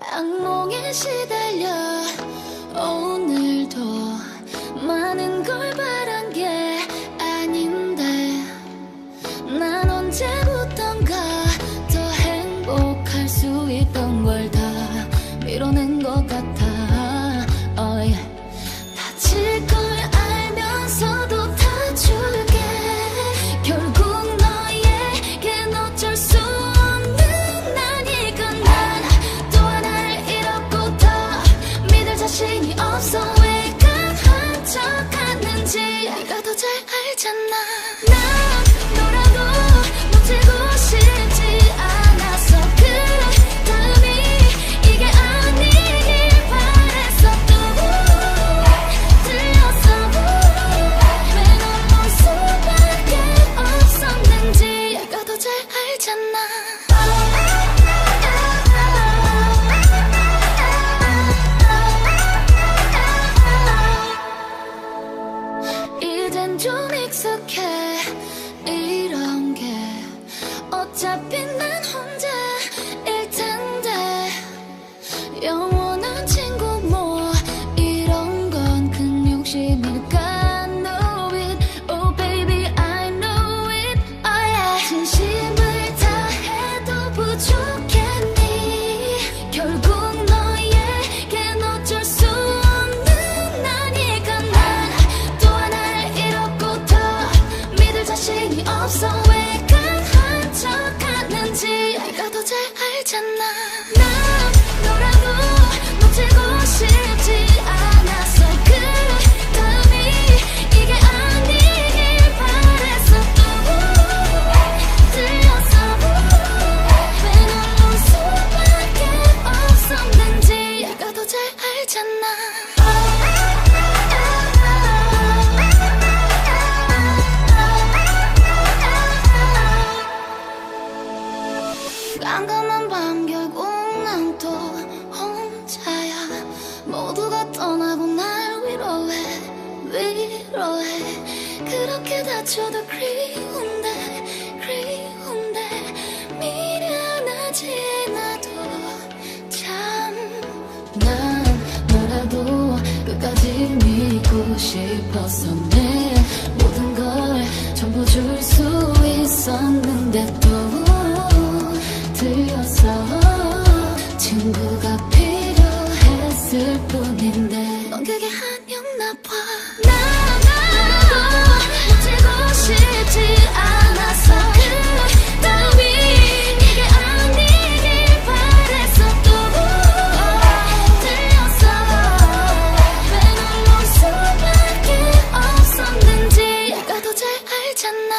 악몽에 시달려 난 좀 익숙해. 이런 게 어차피 난 혼자일 텐데. 영원 잘 알잖아. 깜깜한 밤 결국 난 또 혼자야. 모두가 떠나고 날 위로해 위로해. 그렇게 다쳐도 그리운데 그게 아니었나 봐나나 멋지고 싶지 않아서 그 따위 이게 아니길 바랬어. 또 들렸어 왜 널로 수밖에 없었는지 내가 더 잘 알잖아.